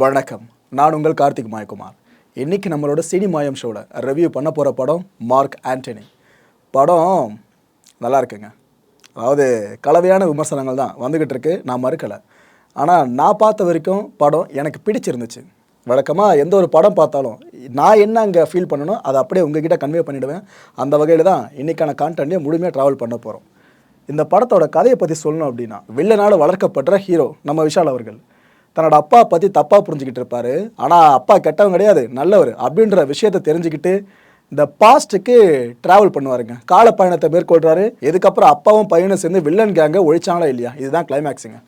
வணக்கம். நான் உங்கள் கார்த்திக் மாயகுமார். இன்றைக்கி நம்மளோட சினி மாயம் ஷோவில் ரிவ்யூ பண்ண போகிற படம் மார்க் ஆண்டனி. படம் நல்லா இருக்குங்க. அதாவது கலவையான விமர்சனங்கள் தான் வந்துக்கிட்டு இருக்கு. நான் மறுக்கலை. ஆனால் நான் பார்த்த வரைக்கும் படம் எனக்கு பிடிச்சிருந்துச்சு. வழக்கமாக எந்த ஒரு படம் பார்த்தாலும் நான் என்ன அங்கே ஃபீல் பண்ணணும் அதை அப்படியே உங்ககிட்ட கன்வே பண்ணிவிடுவேன் அந்த வகையில் தான் இன்றைக்கான கான்டென்ட்டையும் முழுமையாக ட்ராவல் பண்ண போகிறோம் இந்த படத்தோட கதையை பற்றி சொல்லணும் அப்படின்னா வில்லனால வளர்க்கப்படுற ஹீரோ நம்ம விஷால் அவர்கள். தன்னோட அப்பா பற்றி தப்பாக புரிஞ்சுக்கிட்டு இருப்பாரு. ஆனால் அப்பா கெட்டவங்க கிடையாது நல்லவர் அப்படின்ற விஷயத்த தெரிஞ்சுக்கிட்டு இந்த பாஸ்ட்டுக்கு ட்ராவல் பண்ணுவாருங்க. கால பயணத்தை மேற்கொள்கிறாரு இதுக்கப்புறம் அப்பாவும் பையனும் சேர்ந்து வில்லன் கேங்கை ஒழிச்சாங்களா இல்லையா? இதுதான் கிளைமேக்ஸுங்க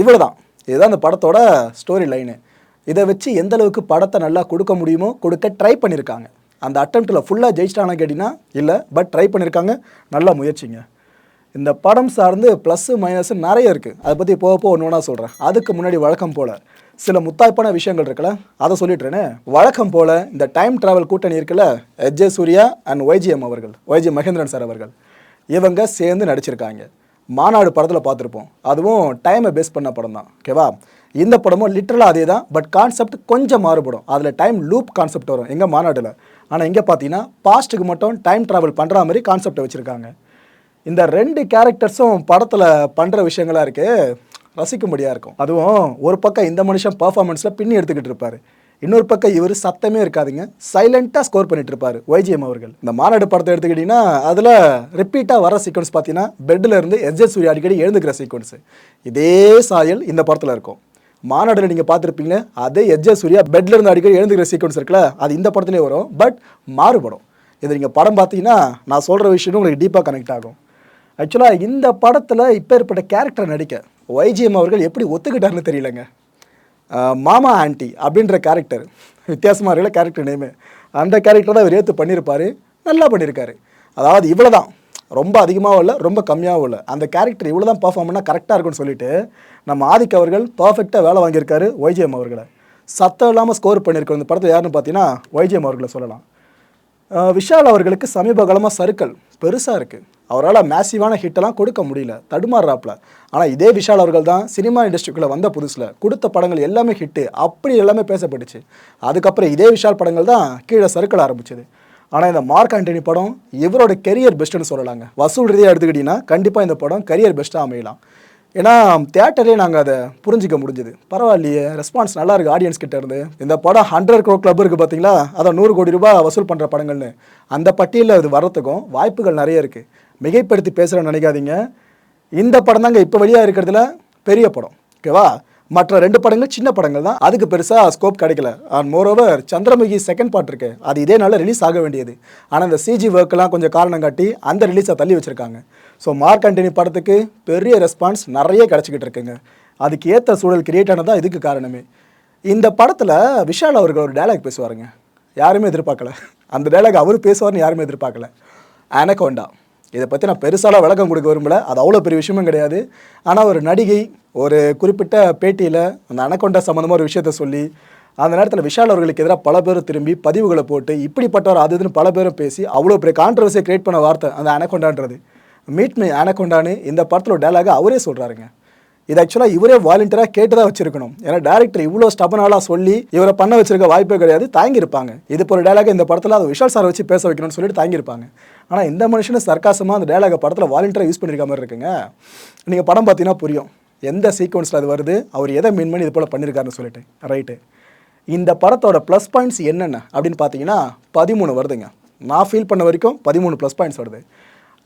இவ்வளோ தான் இதுதான் இந்த படத்தோட ஸ்டோரி லைனு இதை வச்சு எந்த அளவுக்கு படத்தை நல்லா கொடுக்க முடியுமோ கொடுக்க ட்ரை பண்ணியிருக்காங்க அந்த அட்டம்ப்டில் ஃபுல்லாக ஜெயிச்சிட்டானா கேட்டிங்கன்னா இல்லை பட் ட்ரை பண்ணியிருக்காங்க நல்லா முயற்சிங்க. இந்த படம் சார்ந்து ப்ளஸ்ஸு மைனஸ் நிறைய இருக்குது அதை பற்றி போக போக ஒன்று ஒன்றா சொல்கிறேன் அதுக்கு முன்னாடி வழக்கம் போல் சில முத்தாய்ப்பான விஷயங்கள் இருக்குல்ல அதை சொல்லிட்டுறேனே வழக்கம் போல் இந்த டைம் ட்ராவல் கூட்டணி இருக்குல்ல எஜ்ஜே சூர்யா அண்ட் ஒய்ஜிஎம் அவர்கள் ஒய்ஜி மகேந்திரன் சார் அவர்கள் இவங்க சேர்ந்து நடிச்சிருக்காங்க. மாநாடு படத்தில் பார்த்துருப்போம். அதுவும் டைமை பேஸ் பண்ண படம் தான். ஓகேவா இந்த படமும் லிட்டரலாக அதே தான் பட் கான்செப்ட் கொஞ்சம் மாறுபடும். அதில் டைம் லூப் கான்செப்ட் வரும் எங்கள் மாநாட்டில். ஆனால் இங்கே பார்த்தீங்கன்னா பாஸ்ட்டுக்கு மட்டும் டைம் ட்ராவல் பண்ணுற மாதிரி கான்செப்டை வச்சுருக்காங்க. இந்த ரெண்டு கேரக்டர்ஸும் படத்தில் பண்ணுற விஷயங்களாக இருக்குது ரசிக்கும்படியாக இருக்கும். அதுவும் ஒரு பக்கம் இந்த மனுஷன் பர்ஃபார்மன்ஸில் பின்னி எடுத்துக்கிட்டு இருப்பார். இன்னொரு பக்கம் இவர் சத்தமே இருக்காதுங்க. சைலண்ட்டாக ஸ்கோர் பண்ணிட்டு இருப்பார் ஒய்ஜிஎம் அவர்கள். இந்த மாநாடு படத்தை எடுத்துக்கிட்டிங்கன்னா அதில் ரிப்பீட்டாக வர சீக்வன்ஸ் பார்த்தீங்கன்னா பெட்டில் இருந்து எஸ்ஜே சூர்யா அடிக்கடி எழுந்துக்கிற சீக்வன்ஸ் இதே சாயல் இந்த படத்தில் இருக்கும். மாநாடுல நீங்கள் பார்த்துருப்பீங்க அதே எஸ்ஜே சூர்யா பெட்டில் இருந்து அடிக்கடி எழுந்துக்கிற சீக்வன்ஸ் இருக்குல்ல அது இந்த படத்துலேயே வரும். பட் மாறுபடும். இது நீங்கள் படம் பார்த்தீங்கன்னா நான் சொல்கிற விஷயம் உங்களுக்கு டீப்பாக கனெக்ட் ஆகும். ஆக்சுவலாக இந்த படத்தில் இப்போ ஏற்பட்ட கேரக்டர் நடிக்க ஒய்ஜிஎம் அவர்கள் எப்படி ஒத்துக்கிட்டாருன்னு தெரியலங்க. மாமா ஆண்டி அப்படின்ற கேரக்டர் வித்தியாசமாக இருக்கிற கேரக்டர் நேமு அந்த கேரக்டர் தான் அவர் ஏற்று பண்ணியிருப்பார் நல்லா பண்ணியிருக்காரு அதாவது இவ்வளோ தான் ரொம்ப அதிகமாகவும் இல்லை ரொம்ப கம்மியாகவும் இல்லை. அந்த கேரக்டர் இவ்வளோ தான் பர்ஃபார்ம் பண்ணால் கரெக்டாக இருக்கும்னு சொல்லிட்டு நம்ம ஆதிக் அவர்கள் பர்ஃபெக்டாக வேலை வாங்கியிருக்காரு ஒய்ஜிஎம் அவர்களை. சத்தம் இல்லாமல் ஸ்கோர் பண்ணியிருக்கிற இந்த படத்தை யாருன்னு பார்த்தீங்கன்னா ஒய்ஜிஎம் அவர்களை சொல்லலாம். விஷால் அவர்களுக்கு சமீப காலமாக பெருசாக இருக்குது அவரால் மேசிவான ஹிட்டெல்லாம் கொடுக்க முடியல. தடுமாறுறாப்புல. ஆனால் இதே விஷால் அவர்கள் தான் சினிமா இண்டஸ்ட்ரிக்குள்ளே வந்த புதுசில். கொடுத்த படங்கள் எல்லாமே ஹிட்டு அப்படி எல்லாமே பேசப்பட்டுச்சு. அதுக்கப்புறம் இதே விஷால் படங்கள் தான் கீழே சறுக்கல ஆரம்பிச்சது. ஆனால் இந்த மார்க் ஆண்டனி படம் இவரோட கெரியர் பெஸ்ட்டுன்னு சொல்லலாங்க. வசூல் ரீதியாக எடுத்துக்கிட்டிங்கன்னா கண்டிப்பாக இந்த படம் கரியர் பெஸ்ட்டாக அமையலாம். ஏன்னா தேட்டரே நாங்கள் அதை புரிஞ்சிக்க முடிஞ்சுது. பரவாயில்லையே ரெஸ்பான்ஸ் நல்லா இருக்குது ஆடியன்ஸ் கிட்ட இருந்து. இந்த படம் ஹண்ட்ரட் க்ரோ கிளப் இருக்குது பார்த்தீங்களா அதான் நூறு கோடி ரூபாய் வசூல் பண்ணுற படங்கள்னு. அந்த பட்டியலில் அது வர்றதுக்கும் வாய்ப்புகள் நிறைய இருக்குது மிகைப்படுத்தி பேசுகிறேன்னு நினைக்காதீங்க. இந்த படம் தாங்க இப்போ வெளியாக இருக்கிறதுல பெரிய படம். ஓகேவா மற்ற ரெண்டு படங்கள் சின்ன படங்கள் தான். அதுக்கு பெருசாக ஸ்கோப் கிடைக்கல. And moreover Chandramukhi second part இருக்கு. அது இதே நாளில் ரிலீஸ் ஆக வேண்டியது. ஆனால் இந்த சிஜி ஒர்க்கெல்லாம் கொஞ்சம் காரணம் காட்டி அந்த ரிலீஸை தள்ளி வச்சுருக்காங்க. ஸோ மார்க் அண்டனி படத்துக்கு பெரிய ரெஸ்பான்ஸ் நிறைய கிடச்சிக்கிட்டு இருக்குங்க. அதுக்கு ஏற்ற சூழல் கிரியேட் ஆனதான் இதுக்கு காரணமே. இந்த படத்தில் விஷால் அவர்கள் ஒரு டைலாக் பேசுவாருங்க. யாருமே எதிர்பார்க்கல. அந்த டைலாக் அவர் பேசுவார்னு யாருமே எதிர்பார்க்கல. அனகோண்டா இதை பற்றி நான் பெருசாலாம் விளக்கம் கொடுக்க விரும்பல. அது அவ்வளோ பெரிய விஷயமும் கிடையாது. ஆனால் ஒரு நடிகை ஒரு குறிப்பிட்ட பேட்டியில் அந்த அனகொண்டா சம்மந்தமாக ஒரு விஷயத்த சொல்லி அந்த நேரத்தில் விஷால் அவர்களுக்கு எதிராக பல பேர் திரும்பி பதிவுகளை போட்டு இப்படிப்பட்டவர் அது இதுன்னு பல பேரும் பேசி அவ்வளோ பெரிய கான்ட்ரவர்சியை கிரியேட் பண்ண வார்த்தை அந்த அனகொண்டான்றது. மீட் மீ அனகொண்டான்னு இந்த படத்தில் டேலாக அவரே சொல்கிறாருங்க இது ஆக்சுவலாக இவரே வாலண்டியராக கேட்டு தான் வச்சிருக்கணும். ஏன்னா டேரக்டர் இவ்வளோ ஸ்டபனாலாக சொல்லி இவரை பண்ண வச்சிருக்க வாய்ப்பே கிடையாது தாங்கியிருப்பாங்க இது ஒரு டேலாக இந்த படத்தில் அதை விஷால் சார் வச்சு பேச வைக்கணும்னு சொல்லிட்டு தாங்கியிருப்பாங்க ஆனால் இந்த மனுஷனும் சர்க்காசமாக அந்த டேலாக படத்தில் வாலண்டியராக யூஸ் பண்ணியிருக்க மாதிரி இருக்குங்க. நீங்கள் படம் பார்த்தீங்கன்னா புரியும். எந்த சீக்வன்ஸில் அது வருது அவர் எதை மீன் பண்ணி இது போல் பண்ணியிருக்காருன்னு சொல்லிட்டு. ரைட்டு இந்த படத்தோட ப்ளஸ் பாயிண்ட்ஸ் என்னென்ன? அப்படின்னு பார்த்தீங்கன்னா பதிமூணு வருதுங்க. நான் ஃபீல் பண்ண வரைக்கும் பதிமூணு ப்ளஸ் பாயிண்ட்ஸ் வருது.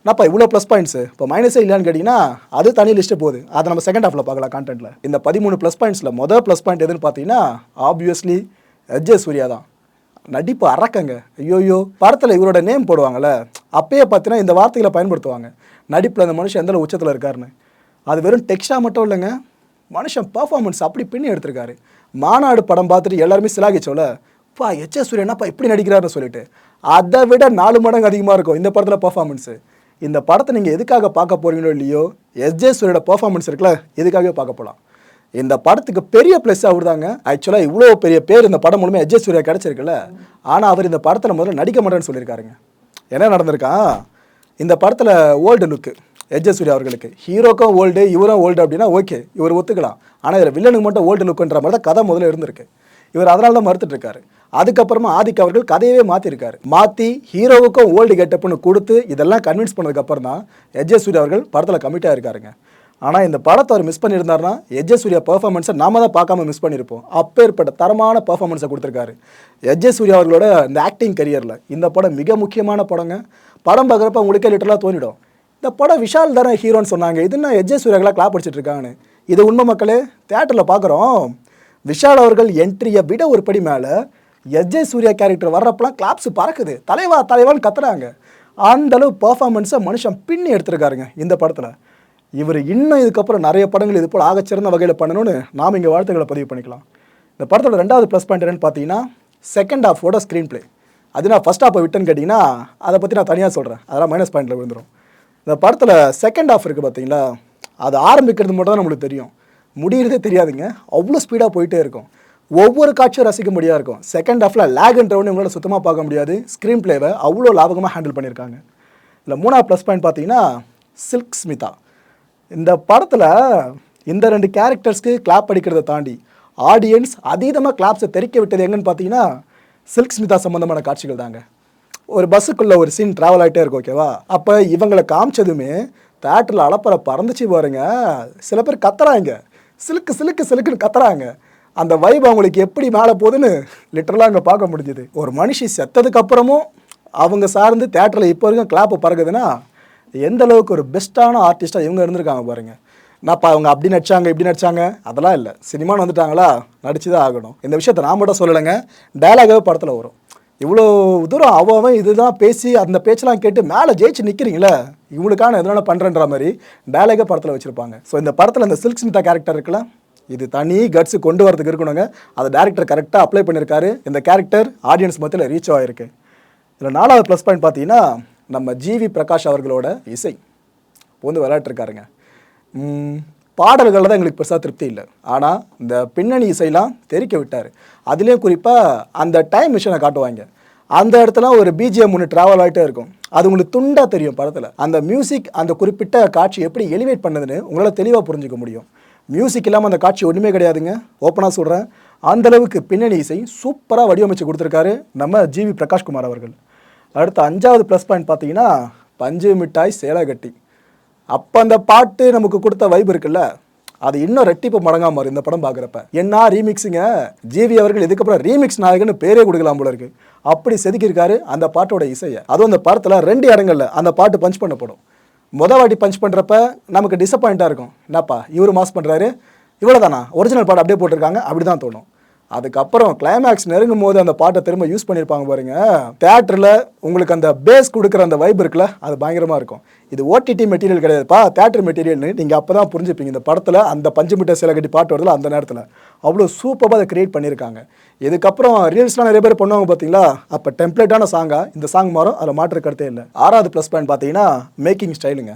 நான்ப்பா இவ்வளோ ப்ளஸ் பாயிண்ட்ஸு இப்போ மைனஸே இல்லையான்னு கேட்டிங்கன்னா அது தனி லிஸ்ட்டு போகுது. அதை நம்ம செகண்ட் ஹாஃபில் பார்க்கலாம் கான்டென்ட்டில் இந்த பதிமூணு ப்ளஸ் பாயிண்ட்ஸில் மொதல் ப்ளஸ் பாயிண்ட் எதுன்னு பார்த்தீங்கன்னா ஆப்வியஸ்லி எஜ்ஜே சூர்யா தான். நடிப்பு அறக்கங்க. ஐயோயோ. படத்தில் இவரோட நேம் போடுவாங்கள்ல அப்பயே பார்த்தீங்கன்னா இந்த வார்த்தைகளை பயன்படுத்துவாங்க. நடிப்பில் அந்த மனுஷன் எந்த உச்சத்தில் இருக்காருன்னு. அது வெறும் டெக்ஸ்டாக மட்டும் இல்லைங்க. மனுஷன் பர்ஃபார்மன்ஸ் அப்படி பின்னி எடுத்திருக்காரு. மாநாடு படம் பார்த்துட்டு எல்லாருமே சிலாகிச்சோல பா எச் எஸ் சூரியனாப்பா இப்படி நடிக்கிறாருன்னு சொல்லிட்டு. அதை விட நாலு மடங்கு அதிகமாக இருக்கும் இந்த படத்தில் பர்ஃபார்மன்ஸு இந்த படத்தை நீங்கள் எதுக்காக பார்க்க போகிறீங்களோ இல்லையோ எஸ்ஜே சூரியோட பர்ஃபார்மன்ஸ் இருக்குல்ல எதுக்காகவே பார்க்க போகலாம் இந்த படத்துக்கு பெரிய ப்ளஸ் அவர் தாங்க ஆக்சுவலாக இவ்வளோ பெரிய பேர் இந்த படம் மூலமே அஜய் சூர்யா கிடச்சிருக்குல்ல. ஆனால் அவர் இந்த படத்தில் முதல்ல நடிக்க மாட்டேன்னு சொல்லியிருக்காருங்க. என்ன நடந்திருக்கான் இந்த படத்தில் ஓல்டு லுக்கு எஜ்ஜே சூர்யா அவர்களுக்கு. ஹீரோக்கும் ஓல்டு இவரும் ஓல்டு அப்படின்னா ஓகே இவர் ஒத்துக்கலாம். ஆனால் இதில் வில்லனுக்கு மட்டும் ஓல்டு லுக்குன்ற மாதிரி தான் கதை முதல்ல இருந்திருக்கு. இவர் அதனால தான் மறுத்துட்டு இருக்காரு. அதுக்கப்புறமா ஆதிக் அவர்கள் கதையவே மாற்றிருக்காரு மாற்றி ஹீரோவுக்கும் ஓல்டு கெட்டப்னு கொடுத்து இதெல்லாம் கன்வின்ஸ் பண்ணதுக்கப்புறம் தான் எஜ்ஜே சூர்யா அவர்கள் படத்தில் கமிட்டாக இருக்காருங்க ஆனால் இந்த படத்தை அவர் மிஸ் பண்ணியிருந்தாருன்னா எஜ்ஜே சூர்யா பர்ஃபார்மன்ஸை நாம தான் பார்க்காம மிஸ் பண்ணியிருப்போம். அப்பேற்பட்ட தரமான பர்ஃபார்மன்ஸை கொடுத்துருக்காரு. எஜ்ஜே சூர்யா அவர்களோட இந்த ஆக்டிங் கரியரில் இந்த படம் மிக முக்கியமான படங்க. படம் பார்க்குறப்ப உங்களுக்கே லிட்டரலாக தோணிடும். இந்த படம் விஷால் தானே ஹீரோன்னு சொன்னாங்க. இது என்ன எஜ்ஜே சூர்யாக்கெல்லாம் கிளாப் அடிச்சிட்டு இருக்காங்கன்னு. இது உண்மை மக்களே தேட்டரில் பார்க்குறோம். விஷால் அவர்கள் என்ட்ரியை விட ஒரு படி மேலே எஜ்ஜே சூர்யா கேரக்டர் வர்றப்பெல்லாம் கிளாப்ஸ் பறக்குது. தலைவா தலைவான்னு கத்துறாங்க. அந்தளவு பர்ஃபார்மன்ஸை மனுஷன் பின்னி எடுத்திருக்காருங்க இந்த படத்தில். இவர் இன்னும் இதுக்கப்புறம் நிறைய படங்கள் இது போல் ஆகச்சிறந்த வகையில் பண்ணணும்னு நாம் இங்கே வாழ்த்துக்களை பதிவு பண்ணிக்கலாம். இந்த படத்தோட ரெண்டாவது ப்ளஸ் பாயிண்ட் என்னென்னு பார்த்தீங்கன்னா செகண்ட் ஹாஃபோட ஸ்க்ரீன் ப்ளே அது நான் ஃபஸ்ட் ஹாஃபை விட்டுன்னு கேட்டிங்கன்னா அதை பற்றி நான் தனியாக சொல்கிறேன் அதெல்லாம் மைனஸ் பாயிண்டில் விழுந்துரும். இந்த படத்தில் செகண்ட் ஹாஃப் இருக்குது பார்த்தீங்களா? அது ஆரம்பிக்கிறது மட்டும் தான் நம்மளுக்கு தெரியும். முடிகிறதே தெரியாதுங்க. அவ்வளோ ஸ்பீடாக போயிட்டே இருக்கும். ஒவ்வொரு காட்சியும் ரசிக்க முடியாத இருக்கும் செகண்ட் ஹாஃபில் லேக்ன்றவனு உங்களால் சுத்தமாக பார்க்க முடியாது. ஸ்க்ரீன் ப்ளேவை அவ்வளோ லாபகமாக ஹேண்டில் பண்ணியிருக்காங்க. இல்லை மூணாவது ப்ளஸ் பாயிண்ட் பார்த்தீங்கன்னா சில்க் ஸ்மிதா இந்த படத்தில் இந்த ரெண்டு கேரக்டர்ஸ்க்கு கிளாப் அடிக்கிறத தாண்டி ஆடியன்ஸ் அதீதமாக கிளாப்ஸை தெறிக்க விட்டது எங்கன்னு பார்த்தீங்கன்னா சில்க் ஸ்மிதா சம்மந்தமான காட்சிகள் தாங்க. ஒரு பஸ்ஸுக்குள்ளே ஒரு சீன் ட்ராவல் ஆகிட்டே இருக்கும் ஓகேவா அப்போ இவங்களை காமிச்சதுமே தேட்டரில் அளப்பற பறந்துச்சு பாருங்க. சில பேர் கத்துறாங்க. சிலுக்கு சிலுக்கு சிலுக்குன்னு கத்துறாங்க. அந்த வைப் அவங்களுக்கு எப்படி மேலே போகுதுன்னு லிட்டரலாக அங்கே பார்க்க முடிஞ்சுது. ஒரு மனுஷி செத்ததுக்கப்புறமும் அவங்க சார்ந்து தேட்டரில் இப்போ வரைக்கும் கிளாப்பு பறகுதுன்னா எந்த அளவுக்கு ஒரு பெஸ்ட்டான ஆர்டிஸ்ட்டாக இவங்க இருந்திருக்காங்க பாருங்கள் நான்ப்பா அவங்க அப்படி நடிச்சாங்க இப்படி நடிச்சாங்க அதெல்லாம் இல்லை. சினிமான்னு வந்துட்டாங்களா நடிச்சு தான் ஆகணும். இந்த விஷயத்தை நான் மட்டும் சொல்லலைங்க. டைலாகவே படத்தில் வரும். இவ்வளோ தூரம் அவன் இதுதான் பேசி அந்த பேச்செல்லாம் கேட்டு மேலே ஜெயிச்சு நிற்கிறீங்களே இவங்களுக்கான எதனால பண்ணுறன்ற மாதிரி டைலாகே படத்தில் வச்சுருப்பாங்க. ஸோ இந்த படத்தில் இந்த சில்க் ஸ்மிதா கேரக்டர் இருக்குல்ல இது தனி கட்ஸு கொண்டு வரதுக்கு இருக்கணுங்க. அதை டேரக்டர் கரெக்டாக அப்ளை பண்ணியிருக்காரு இந்த கேரக்டர் ஆடியன்ஸ் மத்தியில் ரீச் ஆகிருக்கு இதில் நாலாவது ப்ளஸ் பாயிண்ட் பார்த்தீங்கன்னா நம்ம ஜிவி பிரகாஷ் அவர்களோட இசை. வந்து விளையாட்டுருக்காருங்க பாடல்களில் தான் எங்களுக்கு பெருசாக திருப்தி இல்லை. ஆனால் இந்த பின்னணி இசையெல்லாம் தெரிக்க விட்டார். அதுலேயும் குறிப்பாக அந்த டைம் மிஷினை காட்டுவாங்க. அந்த இடத்துல ஒரு பிஜிஎம் ஒன்று ட்ராவல் ஆகிட்டே இருக்கும். அது உங்களுக்கு துண்டாக தெரியும் படத்தில். அந்த மியூசிக் அந்த குறிப்பிட்ட காட்சி எப்படி எலிவேட் பண்ணுதுன்னு உங்களால் தெளிவாக புரிஞ்சுக்க முடியும். மியூசிக் இல்லாமல் அந்த காட்சி ஒன்றுமே கிடையாதுங்க. ஓப்பனாக சொல்கிறேன் அந்தளவுக்கு பின்னணி இசை சூப்பராக வடிவமைச்சு கொடுத்துருக்காரு நம்ம ஜிவி பிரகாஷ்குமார் அவர்கள். அடுத்த அஞ்சாவது ப்ளஸ் பாயிண்ட் பார்த்தீங்கன்னா பஞ்சு மிட்டாய் சேலகட்டி. அப்போ அந்த பாட்டு நமக்கு கொடுத்த வைப் இருக்குல்ல அது இன்னும் ரெட்டிப்பு மடங்காம மாறும் இந்த படம் பார்க்குறப்ப. என்ன ரீமிக்ஸுங்க ஜிவி அவர்கள் இதுக்கப்புறம் ரீமிக்ஸ் நாயகன்னு பேரே கொடுக்கலாம் போல இருக்கு. அப்படி செதுக்கியிருக்காரு அந்த பாட்டோட இசையை. அதுவும் அந்த படத்தில் ரெண்டு இடங்கள்ல அந்த பாட்டு பஞ்ச் பண்ணப்படும். முத வாட்டி பஞ்ச் பண்ணுறப்ப நமக்கு டிசப்பாயிண்ட்டாக இருக்கும். என்னப்பா இவர் மாஸ் பண்ணுறாரு இவ்வளோ தானா ஒரிஜினல் பாட்டு அப்படியே போட்டிருக்காங்க. அப்படி தான் தோணும். அதுக்கப்புறம் கிளைமேக்ஸ் நெருங்கும் போது அந்த பாட்டை திரும்ப யூஸ் பண்ணியிருப்பாங்க பாருங்க. தேட்டரில் உங்களுக்கு அந்த பேஸ் கொடுக்குற அந்த வைப் இருக்குல்ல அது பயங்கரமாக இருக்கும். இது ஓடிடி மெட்டீரியல் கிடையாதுப்பா. தேட்டர் மெட்டீரியல்னு நீங்கள் அப்போ தான் புரிஞ்சுப்பீங்க. இந்த படத்தில் அந்த பஞ்சு மிட்டை சில கட்டி பாட்டு வருதுல அந்த நேரத்தில். அவ்வளோ சூப்பராக அதை கிரியேட் பண்ணியிருக்காங்க. இதுக்கப்புறம் ரீல்ஸ்லாம் நிறைய பேர் பண்ணுவாங்க பார்த்தீங்களா அப்போ டெம்ப்ளேட்டான சாங்காக இந்த சாங் மாறும் அதில் மாற்று கருத்தே இல்லை. ஆறாவது ப்ளஸ் பாயிண்ட் பார்த்தீங்கன்னா மேக்கிங் ஸ்டைலுங்க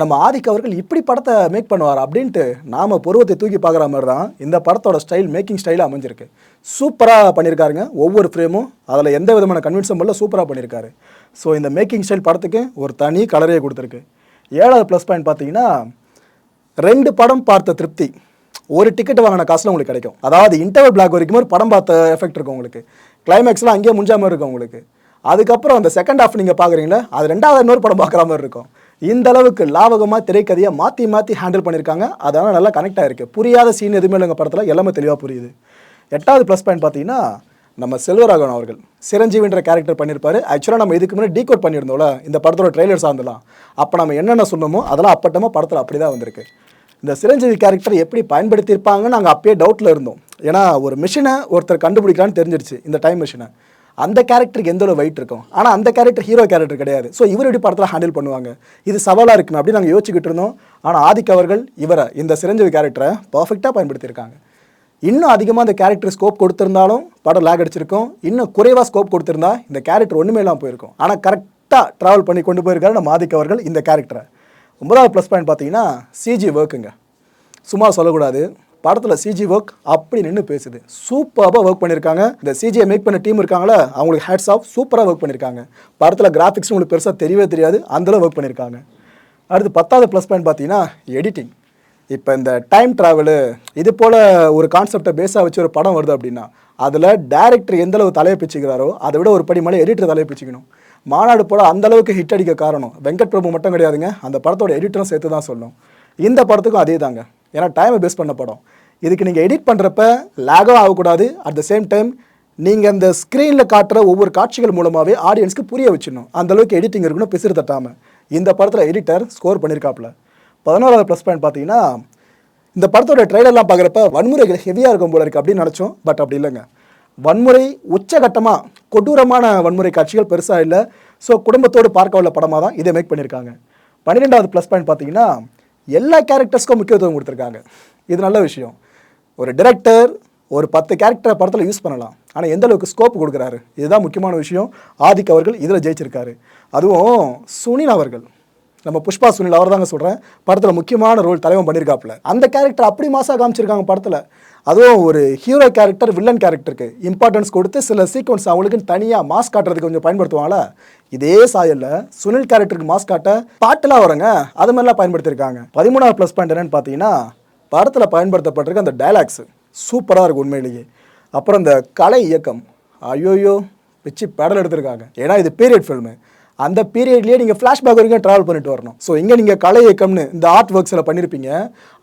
நம்ம ஆதிக் அவர்கள் இப்படி படத்தை மேக் பண்ணுவார் அப்படின்ட்டு நாம் பருவத்தை தூக்கி பார்க்குற மாதிரி தான் இந்த படத்தோட ஸ்டைல் மேக்கிங் ஸ்டைல் அமைஞ்சிருக்கு. சூப்பராக பண்ணியிருக்காருங்க ஒவ்வொரு ஃப்ரேமும் அதில் எந்த விதமான கன்வின்ஸும் இல்லை சூப்பராக பண்ணியிருக்காரு ஸோ இந்த மேக்கிங் ஸ்டைல் படத்துக்கு ஒரு தனி கலரையே கொடுத்துருக்கு. ஏழாவது ப்ளஸ் பாயிண்ட் பார்த்தீங்கன்னா ரெண்டு படம் பார்த்த திருப்தி. ஒரு டிக்கெட் வாங்கின காசில் உங்களுக்கு கிடைக்கும். அதாவது இன்டர்வல் பிளாக் வரைக்கும் ஒரு படம் பார்த்த எஃபெக்ட் இருக்கும் உங்களுக்கு. கிளைமேக்ஸ்லாம் அங்கேயே முடிஞ்ச மாதிரி இருக்கும் உங்களுக்கு. அதுக்கப்புறம் அந்த செகண்ட் ஹாஃப் நீங்கள் பார்க்குறீங்களா அது ரெண்டாவது இன்னொரு படம் பார்க்குற மாதிரி இருக்கும். இந்த அளவுக்கு லாவகமாக திரைக்கதையை மாற்றி மாற்றி ஹேண்டில் பண்ணியிருக்காங்க. அதனால் நல்லா கனெக்ட் ஆகிருக்கு புரியாத சீன் எதுவுமே இல்லைங்க படத்தில். எல்லாமே தெளிவாக புரியுது. எட்டாவது ப்ளஸ் பாயிண்ட் பார்த்தீங்கன்னா நம்ம செல்வராகவன் அவர்கள் சிரஞ்சீவின்ற கேரக்டர் பண்ணியிருப்பார். ஆக்சுவலாக நம்ம இதுக்கு முன்னாடி டீகோட் பண்ணியிருந்தோம்ல இந்த படத்தோட ட்ரெய்லர் சார்ந்தலாம் அப்போ நம்ம என்னென்ன சொன்னோமோ அதெல்லாம் அப்பட்டமாக படத்தில் அப்படி தான் வந்திருக்கு. இந்த சிரஞ்சீவி கேரக்டர் எப்படி பயன்படுத்தியிருப்பாங்கன்னு நாங்கள் அப்பயே டவுட்டில் இருந்தோம். ஏன்னா ஒரு மிஷினை ஒருத்தர் கண்டுபிடிக்கலான்னு தெரிஞ்சிருச்சு இந்த டைம் மிஷினை அந்த கேரக்டருக்கு எந்த ஒரு வெயிட் இருக்கும்? ஆனால் அந்த கேரக்டர் ஹீரோ கேரக்டர் கிடையாது. ஸோ இவர் எப்படி படத்தில் ஹேண்டில் பண்ணுவாங்க? இது சவாலாக இருக்குமே அப்படின்னு நாங்கள் யோசிச்சுக்கிட்டு இருந்தோம். ஆனால் ஆதிக் அவர்கள் இவரை இந்த சிரஞ்சீவி கேரக்டரை பர்ஃபெக்டாக பயன்படுத்தியிருக்காங்க. இன்னும் அதிகமாக அந்த கேரக்டர் ஸ்கோப் கொடுத்துருந்தாலும் படம் லேக் அடிச்சிருக்கும். இன்னும் குறைவாக ஸ்கோப் கொடுத்துருந்தா இந்த கேரக்டர் ஒன்றுமே இல்லாமல் போயிருக்கும். ஆனால் கரெக்டாக ட்ராவல் பண்ணி கொண்டு போயிருக்காரு நம்ம ஆதிக் அவர்கள் இந்த கேரக்டரை ஒன்பதாவது ப்ளஸ் பாயிண்ட் பார்த்தீங்கன்னா சிஜி ஒர்க்குங்க சும்மா சொல்லக்கூடாது. படத்தில் சிஜி ஒர்க் அப்படி நின்று பேசுது. சூப்பராக ஒர்க் பண்ணியிருக்காங்க இந்த சிஜியை மேக் பண்ண டீம் இருக்காங்களே அவங்களுக்கு ஹேட்ஸ் ஆஃப் சூப்பராக ஒர்க் பண்ணியிருக்காங்க படத்தில் கிராஃபிக்ஸ் உங்களுக்கு பெருசாக தெரியவே தெரியாது அந்தளவு ஒர்க் பண்ணியிருக்காங்க அடுத்து பத்தாவது ப்ளஸ் பாயிண்ட் பார்த்தீங்கன்னா எடிட்டிங் இப்போ இந்த டைம் ட்ராவலு இது போல் ஒரு கான்செப்டை பேஸாக வச்சு ஒரு படம் வருது அப்படின்னா அதில் டேரக்டர் எந்தளவு தலையை பிச்சுக்கிறாரோ அதை விட ஒரு படி மேலே எடிட்டர் தலையை பிச்சுக்கணும். மாநாடு போல் அந்த அளவுக்கு ஹிட் அடிக்க காரணம் வெங்கட் பிரபு மட்டும் கிடையாதுங்க. அந்த படத்தோட எடிட்டரும் சேர்த்து தான் சொல்லும் இந்த படத்துக்கும் அதே தாங்க ஏன்னா டைமை பேஸ் பண்ண படம். இதுக்கு நீங்கள் எடிட் பண்ணுறப்ப லேகாக ஆகக்கூடாது. அட் த சேம் டைம் நீங்கள் அந்த ஸ்க்ரீனில் காட்டுற ஒவ்வொரு காட்சிகள் மூலமாகவே ஆடியன்ஸ்க்கு புரிய வச்சிடணும். அந்த அளவுக்கு எடிட்டிங் இருக்கணும் பிசிறு தட்டாமல் இந்த படத்தில் எடிட்டர் ஸ்கோர் பண்ணியிருக்காப்புல பதினோராவது ப்ளஸ் பாயிண்ட் பார்த்தீங்கன்னா இந்த படத்தோட ட்ரெய்லர்லாம் பார்க்குறப்ப வன்முறைகள் ஹெவியாக இருக்கும் போல இருக்குது அப்படின்னு நினச்சோம். பட் அப்படி இல்லைங்க. வன்முறை உச்சகட்டமாக கொடூரமான வன்முறை காட்சிகள் பெருசாக இல்லை. ஸோ குடும்பத்தோடு பார்க்க உள்ள படமாக தான் இதை மேக் பண்ணியிருக்காங்க பன்னிரெண்டாவது ப்ளஸ் பாயிண்ட் பார்த்தீங்கன்னா எல்லா கேரக்டர்ஸ்க்கும் முக்கியத்துவம் கொடுத்துருக்காங்க. இது நல்ல விஷயம். ஒரு டிரெக்டர் ஒரு பத்து கேரக்டரை படத்தில் யூஸ் பண்ணலாம். ஆனால் எந்த அளவுக்கு ஸ்கோப் கொடுக்குறாரு? இதுதான் முக்கியமான விஷயம். ஆதிக் அவர்கள் இதில் ஜெயிச்சிருக்காரு. அதுவும் சுனில் அவர்கள். நம்ம புஷ்பா சுனில் அவர் தாங்க சொல்கிறேன் படத்தில் முக்கியமான ரோல் தலைவன் பண்ணியிருக்காப்புல அந்த கேரக்டர் அப்படி மாசாக காமிச்சிருக்காங்க படத்தில். அதுவும் ஒரு ஹீரோ கேரக்டர் வில்லன் கேரக்டருக்கு இம்பார்ட்டன்ஸ் கொடுத்து சில சீக்வன்ஸ் அவங்களுக்குன்னு தனியாக மாஸ்க் காட்டுறதுக்கு கொஞ்சம் பயன்படுத்துவாங்களா இதே சாயல்ல சுனில் கேரக்டருக்கு மாஸ்க் காட்ட பாட்டெல்லாம் வருங்க. அது மாதிரிலாம் பயன்படுத்தியிருக்காங்க. பதிமூணாவது ப்ளஸ் பாயிண்ட் என்னென்னு பார்த்தீங்கன்னா படத்தில் பயன்படுத்தப்பட்டிருக்க அந்த டைலாக்ஸ் சூப்பராக இருக்கும் உண்மையிலேயே. அப்புறம் இந்த கலை இயக்கம் ஐயோயோ வச்சு பெடல் எடுத்திருக்காங்க. ஏன்னா இது பீரியட் ஃபில்மு அந்த பீரியட்லேயே நீங்கள் ஃப்ளாஷ்பேக் வரைக்கும் ட்ராவல் பண்ணிட்டு வரணும். ஸோ இங்கே நீங்கள் கலை இயக்கம்னு இந்த ஆர்ட் ஒர்க்ஸில் பண்ணியிருப்பீங்க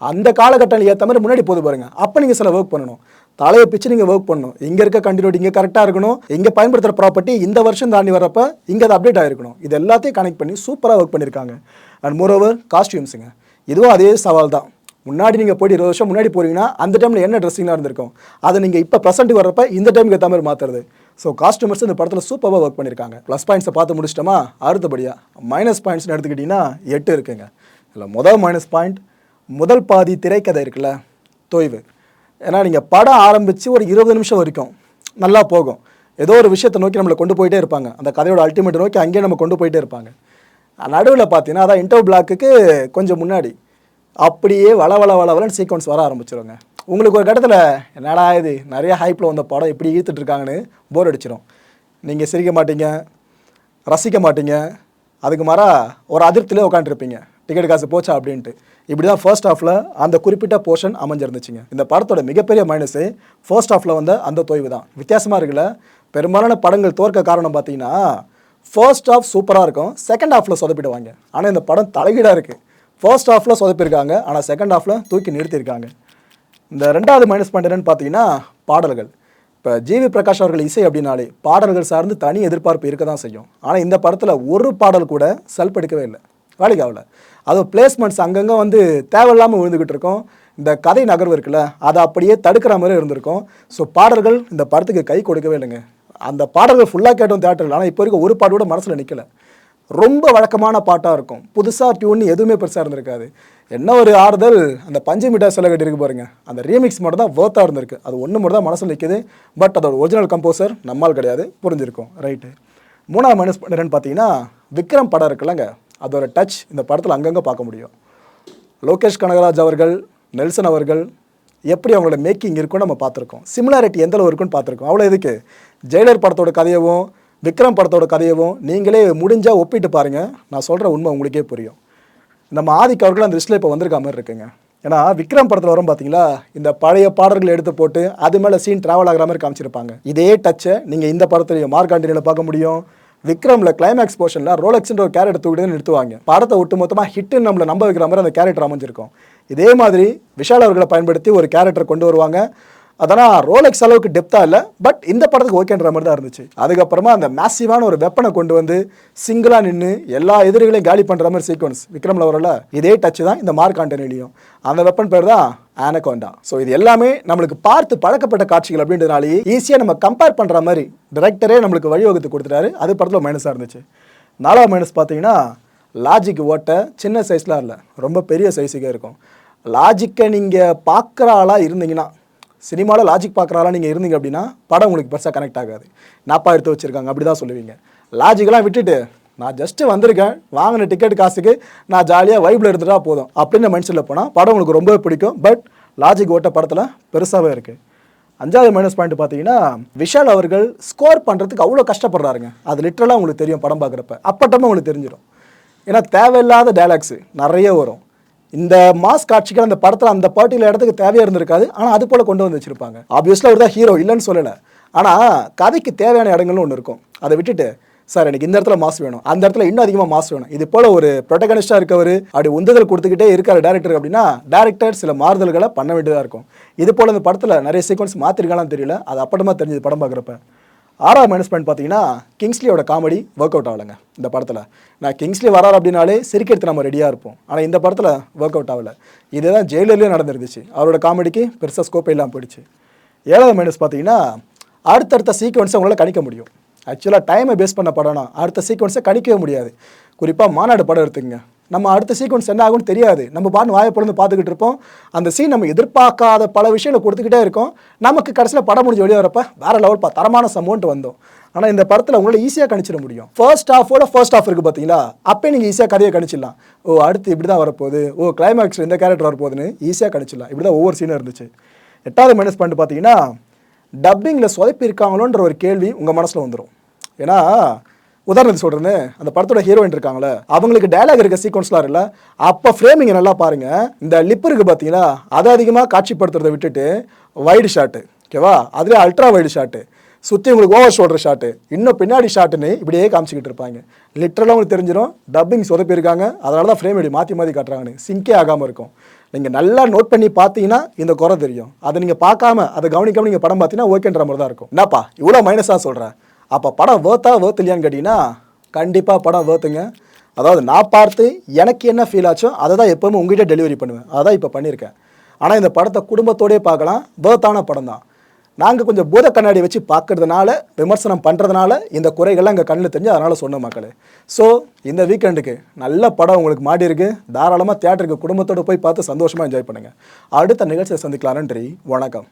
அந்த காலகட்டம் ஏற்ற மாதிரி முன்னாடி போது பாருங்கள் அப்போ நீங்கள் சில ஒர்க் பண்ணணும். தலையை பிச்சு நீங்கள் ஒர்க் பண்ணணும். இங்கே இருக்க கண்டினியூட்டி இங்கே கரெக்டாக இருக்கணும். இங்கே பயன்படுத்துகிற ப்ராப்பர்ட்டி இந்த வருஷம் தாண்டி வரப்ப இங்கே அது அப்டேட் ஆகிருக்கணும் இது எல்லாத்தையும் கனெக்ட் பண்ணி சூப்பராக ஒர்க் பண்ணியிருக்காங்க அண்ட் மோரோவர் காஸ்டியூம்ஸுங்க இதுவும் அதே சவால் தான். முன்னாடி நீங்கள் போயிட்டு இருபது வருஷம் முன்னாடி போகிறீங்கன்னா அந்த டைமில் என்ன ட்ரெஸ்ஸிங்லாம் இருந்திருக்கும்? அதை நீங்கள் இப்போ ப்ரெசென்ட் வரப்ப இந்த டைமுக்கு ஏற்ற மாதிரி மாற்றுறது ஸோ காஸ்டமர்ஸ் இந்த படத்தில் சூப்பராக ஒர்க் பண்ணியிருக்காங்க ப்ளஸ் பாயிண்ட்ஸை பார்த்து முடிச்சிட்டோமா? அடுத்தபடியாக மைனஸ் பாயிண்ட்ஸ்னு எடுத்துக்கிட்டிங்கன்னா எட்டு இருக்குங்க. இல்லை முதல் மைனஸ் பாயிண்ட் முதல் பாதி திரைக்கதை இருக்குல்ல தொய்வு. ஏன்னா நீங்கள் படம் ஆரம்பித்து ஒரு இருபது நிமிஷம் வரைக்கும் நல்லா போகும். ஏதோ ஒரு விஷயத்தை நோக்கி நம்மளை கொண்டு போயிட்டே இருப்பாங்க. அந்த கதையோட அல்டிமேட் நோக்கி அங்கேயே நம்ம கொண்டு போயிட்டே இருப்பாங்க. நடுவில் பார்த்தீங்கன்னா அதான் இன்டர் பிளாக்குக்கு கொஞ்சம் முன்னாடி அப்படியே வள வள வள வளன்னு சீக்வன்ஸ் வர ஆரம்பிச்சிருவாங்க உங்களுக்கு ஒரு கட்டத்தில் என்னடா இது? நிறைய ஹைப்பில் வந்த படம் எப்படி ஈர்த்துட்ருக்காங்கன்னு போர் அடிச்சிடும் நீங்கள் சிரிக்க மாட்டீங்க ரசிக்க மாட்டீங்க. அதுக்கு மாறா ஒரு அதிருப்தியிலே உட்காந்துருப்பீங்க டிக்கெட் காசு போச்சா அப்படின்ட்டு. இப்படி தான் ஃபர்ஸ்ட் ஹாஃபில் அந்த குறிப்பிட்ட போர்ஷன் அமைஞ்சிருந்துச்சுங்க. இந்த படத்தோட மிகப்பெரிய மைனஸு ஃபர்ஸ்ட் ஹாஃபில் வந்த அந்த தொய்வு தான். வித்தியாசமாக இருக்குல்ல? பெரும்பாலான படங்கள் தோற்க காரணம் பார்த்தீங்கன்னா ஃபர்ஸ்ட் ஹாஃப் சூப்பராக இருக்கும். செகண்ட் ஹாஃபில் சொதப்பிடுவாங்க. ஆனால் இந்த படம் தலைகீடாக இருக்குது ஃபர்ஸ்ட் ஹாஃபில் சொதப்பியிருக்காங்க. ஆனால் செகண்ட் ஹாஃபில் தூக்கி நிறுத்தியிருக்காங்க. இந்த ரெண்டாவது மைனஸ் பாயிண்ட் பார்த்தீங்கன்னா பாடல்கள். இப்போ ஜிவி பிரகாஷ் அவர்கள் இசை அப்படின்னாலே பாடல்கள் சார்ந்து தனி எதிர்பார்ப்பு இருக்க தான் செய்யும். ஆனால் இந்த படத்தில் ஒரு பாடல் கூட செல்பெடுக்கவே இல்லை. வேலைக்கு ஆகல அதுவும் பிளேஸ்மெண்ட்ஸ் அங்கங்கே வந்து தேவையில்லாமல் விழுந்துக்கிட்டு இருக்கோம். இந்த கதை நகர்வு இருக்குல்ல அதை அப்படியே தடுக்கிற மாதிரி இருந்திருக்கும். ஸோ பாடல்கள் இந்த படத்துக்கு கை கொடுக்கவே இல்லைங்க. அந்த பாடல்கள் ஃபுல்லாக கேட்டோம் தேட்டரில் ஆனால் இப்போ வரைக்கும் ஒரு பாட்டு கூட மனசில் நிற்கல ரொம்ப வழக்கமான பாட்டாக இருக்கும். புதுசாக டியூன் எதுவுமே பெருசாக இருந்திருக்காது. என்ன ஒரு ஆறுதல்? அந்த பஞ்சு மிட்டாய் சொல்ல கட்டிருக்கு பாருங்க. அந்த ரீமிக்ஸ் மட்டும் தான் ஒர்த்தாக இருந்திருக்கு. அது ஒன்று மட்டும் தான் மனசில் நிற்கிது பட் அதோட ஒரிஜினல் கம்போசர் நம்மால் கிடையாது புரிஞ்சிருக்கும். ரைட்டு மூணாவது மைனஸ் என்னன்னு பார்த்தீங்கன்னா விக்ரம் படம் இருக்குல்லங்க அதோட டச் இந்த படத்தில் அங்கங்கே பார்க்க முடியும். லோகேஷ் கனகராஜ் அவர்கள் நெல்சன் அவர்கள் எப்படி அவங்களோட மேக்கிங் இருக்கும்னு நம்ம பார்த்துருக்கோம். சிமிலாரிட்டி எந்த அளவு இருக்குன்னு பார்த்துருக்கோம். அவ்வளோ எதுக்கு? ஜெயிலர் படத்தோட கதையவும் விக்ரம் படத்தோட கதையவும் நீங்களே முடிஞ்சால் ஒப்பிட்டு பாருங்கள் நான் சொல்கிற உண்மை உங்களுக்கே புரியும். நம்ம ஆதிக்கு அவர்கள் அந்த லிஸ்ட்டில் இப்போ வந்திருக்க மாதிரி இருக்குங்க. ஏன்னா விக்ரம் படத்தில் வரும் பார்த்தீங்களா இந்த பழைய பாடல்கள் எடுத்து போட்டு அது மேலே சீன் ட்ராவல் ஆகிற மாதிரி காமிச்சிருப்பாங்க. இதே டச்சை நீங்கள் இந்த படத்துலையும் மார்க்காண்டினியில் பார்க்க முடியும். விக்ரம்ல கிளைமேக்ஸ் போர்ஷனில் ரோலக்ஸ்ன்ற ஒரு கேரக்டர் தூக்கிட்டு நிறுத்துவாங்க. படத்தை ஒட்டு மொத்தமாக ஹிட்டுன்னு நம்மளை நம்ப வைக்கிற மாதிரி அந்த கேரக்டர் அமைஞ்சிருக்கும். இதே மாதிரி விஷால் அவர்களை பயன்படுத்தி ஒரு கேரக்டர் கொண்டு வருவாங்க. அதனால் ரோலெக்ஸ் அளவுக்கு டெப்த்தாக இல்லை பட் இந்த படத்துக்கு ஓகேன்ற மாதிரி தான் இருந்துச்சு. அதுக்கப்புறமா அந்த மேசிவான ஒரு வெப்பனை கொண்டு வந்து சிங்கிளாக நின்று எல்லா எதிரிகளையும் காலி பண்ணுற மாதிரி சீக்வன்ஸ் விக்ரமில் வரல இதே டச் தான் இந்த மார்க் ஆண்டனிலையும் அந்த வெப்பன் பேர் தான் ஆனகோண்டா ஸோ இது எல்லாமே நம்மளுக்கு பார்த்து பழக்கப்பட்ட காட்சிகள் அப்படின்றதுனாலேயே ஈஸியாக நம்ம கம்பேர் பண்ணுற மாதிரி டிரெக்டரே நம்மளுக்கு வழிவகுத்து கொடுத்துட்டாரு. அது படத்தில் மைனஸாக இருந்துச்சு. நாலாவது மைனஸ் பார்த்தீங்கன்னா லாஜிக் ஓட்ட சின்ன சைஸ்லாம் இல்லை ரொம்ப பெரிய சைஸுக்கே இருக்கும். லாஜிக்கை நீங்கள் பார்க்குற ஆளாக இருந்தீங்கன்னா சினிமாவில் லாஜிக் பார்க்குறாலாம் நீங்கள் இருந்தீங்க அப்படின்னா படம் உங்களுக்கு பெருசாக கனெக்ட் ஆகாது. நாப்பா எடுத்து வச்சுருக்காங்க அப்படி தான் சொல்லுவீங்க லாஜிக்கெல்லாம் விட்டுட்டு நான் ஜஸ்ட்டு வந்திருக்கேன் வாங்கின டிக்கெட் காசுக்கு நான் ஜாலியாக வைப்பில் எடுத்துட்டா போதும். அப்படின்னு மைண்ட் செட்டில் போனால் படம் உங்களுக்கு ரொம்பவே பிடிக்கும் பட் லாஜிக் ஓட்ட படத்தில் பெருசாகவே இருக்குது அஞ்சாவது மைனஸ் பாயிண்ட் பார்த்தீங்கன்னா விஷால் அவர்கள் ஸ்கோர் பண்ணுறதுக்கு அவ்வளோ கஷ்டப்படுறாருங்க. அது லிட்ரலாக உங்களுக்கு தெரியும் படம் பார்க்குறப்ப அப்பட்டமாக உங்களுக்கு தெரிஞ்சிடும் ஏன்னா தேவையில்லாத டைலாக்ஸு நிறைய வரும். இந்த மாஸ் காட்சிகள் அந்த படத்தில் அந்த பர்டிகுலர் இடத்துக்கு தேவையாக இருந்திருக்காது. ஆனால் அது போல் கொண்டு வந்து வச்சுருப்பாங்க. ஆப்வியஸ்லாக அவர் தான் ஹீரோ இல்லைன்னு சொல்லலை. ஆனால் கதைக்கு தேவையான இடங்கள்னு ஒன்று இருக்கும். அதை விட்டுட்டு சார் எனக்கு இந்த இடத்துல மாஸ் வேணும். அந்த இடத்துல இன்னும் அதிகமாக மாஸ் வேணும். இது போல் ஒரு ப்ரொட்டகனிஸ்டாக இருக்கவர் அப்படி உந்துதல் கொடுத்துக்கிட்டே இருக்கார் டேரக்டர் அப்படின்னா டேரக்டர் சில மாறுதல்களை பண்ண வேண்டியதாக இருக்கும். இது போல் இந்த படத்தில் நிறைய சீக்வன்ஸ் மாற்றிருக்கான்னு தெரியல. அது அப்புறமா தெரிஞ்சது படம் பார்க்குறப்ப. ஆறாம் மைனஸ் பாயிண்ட் பார்த்தீங்கன்னா கிங்ஸ்லியோட காமெடி ஒர்க் அவுட் ஆகலைங்க இந்த படத்தில். நான் கிங்ஸ்லி வரார் அப்படின்னாலே சிரிக்கிறது நம்ம ரெடியாக இருப்போம். ஆனால் இந்த படத்தில் ஒர்க் அவுட் ஆகலை. இதுதான் ஜெயிலர்லேயும் நடந்துருந்துச்சு. அவரோட காமெடிக்கு பெருசாக ஸ்கோப் இல்லாமல் போயிடுச்சு. ஏழாவது மைனஸ் பார்த்தீங்கன்னா அடுத்தடுத்த சீக்வன்ஸை உங்களால் கணிக்க முடியும். ஆக்சுவலாக டைமை பேஸ் பண்ண படம்னா அடுத்த சீக்வன்ஸை கணிக்கவே முடியாது. குறிப்பாக மாநாடு படம் எடுத்துக்கங்க. நம்ம அடுத்த சீக்வன்ஸ் என்ன ஆகும்னு தெரியாது. நம்ம பாட்டு வாயை பொழுது பார்த்துக்கிட்டு இருப்போம். அந்த சீன் நம்ம எதிர்பார்க்காத பல விஷயங்களை கொடுத்துக்கிட்டே இருக்கோம். நமக்கு கடைசியில் படம் முடிஞ்சு வெளியே வரப்ப வேறு லெவல் பா தரமான சமௌண்ட் வந்தோம். ஆனால் இந்த படத்தில் உங்களால் ஈஸியாக கணிச்சிட முடியும். ஃபர்ஸ்ட் ஹாஃபோட ஃபர்ஸ்ட் ஹாஃப் இருக்குது பார்த்தீங்களா அப்போ நீங்கள் ஈஸியாக கதையை கணிச்சிடலாம். ஓ அடுத்து இப்படி தான் வரப்போகுது. ஓ கிளைமேக்ஸில் இந்த கேரக்டர் வரப்போகுதுன்னு ஈஸியாக கணிச்சிடலாம். இப்படி தான் ஒவ்வொரு சீனும் இருந்துச்சு. எட்டாவது மைனஸ் பண்ணிட்டு பார்த்தீங்கன்னா டப்பிங்கில் சொதப்பி இருக்காங்களோன்ற ஒரு கேள்வி உங்கள் மனசில் வந்துடும் ஏன்னா உதாரணத்துக்கு சொல்கிறேன்னு அந்த படத்தோட ஹீரோயின் இருக்காங்களே அவங்களுக்கு டயலாக் இருக்க சீக்வன்ஸ்லாம் இல்லை அப்போ ஃப்ரேமிங்கை நல்லா பாருங்க. இந்த லிப் இருக்கு பார்த்தீங்களா அதை அதிகமாக காட்சிப்படுத்துறதை விட்டுட்டு வைடு ஷாட்டு ஓகேவா அதுலேயே அல்ட்ரா வைடு ஷாட்டு சுற்றி உங்களுக்கு ஓவர் ஷோல்டர் ஷாட்டு இன்னும் பின்னாடி ஷாட்டுன்னு இப்படியே காமிச்சிக்கிட்டு இருப்பாங்க. லிட்டரலாக உங்களுக்கு தெரிஞ்சிடும் டப்பிங் சொதப்பியிருக்காங்க அதனால தான் ஃப்ரேம் இப்படி மாற்றி மாற்றி காட்டுறாங்கன்னு. சிங்கே ஆகாமல் இருக்கும். நீங்கள் நல்லா நோட் பண்ணி பார்த்தீங்கன்னா இந்த குறை தெரியும். அதை நீங்கள் பார்க்காம அதை கவனிக்காமல் நீங்கள் படம் பார்த்தீங்கன்னா ஓகேன்ற மாதிரி தான் இருக்கும். என்னப்பா இவ்வளோ மைனஸாக சொல்கிறேன் அப்போ படம் வேர்த்தா வேர்த்து இல்லையான்னு கேட்டிங்கன்னா கண்டிப்பாக படம் வேர்த்துங்க அதாவது நான் பார்த்து எனக்கு என்ன ஃபீல் ஆச்சோ அதை தான் எப்போவுமே உங்ககிட்ட டெலிவரி பண்ணுவேன். அதை தான் இப்போ பண்ணியிருக்கேன் ஆனால் இந்த படத்தை குடும்பத்தோடயே பார்க்கலாம். வேர்த்தான படம் தான். நாங்கள் கொஞ்சம் பூத கண்ணாடி வச்சு பார்க்கறதுனால விமர்சனம் பண்ணுறதுனால இந்த குறைகள்லாம் எங்கள் கண்ணில் தெரிஞ்சு அதனால் சொன்ன மக்களே. ஸோ இந்த வீக்கெண்டுக்கு நல்ல படம் உங்களுக்கு மாடி இருக்கு. தாராளமாக தேட்டருக்கு குடும்பத்தோடு போய் பார்த்து சந்தோஷமாக என்ஜாய் பண்ணுங்கள் அடுத்த நிகழ்ச்சியை சந்திக்கலாம் நன்றி வணக்கம்.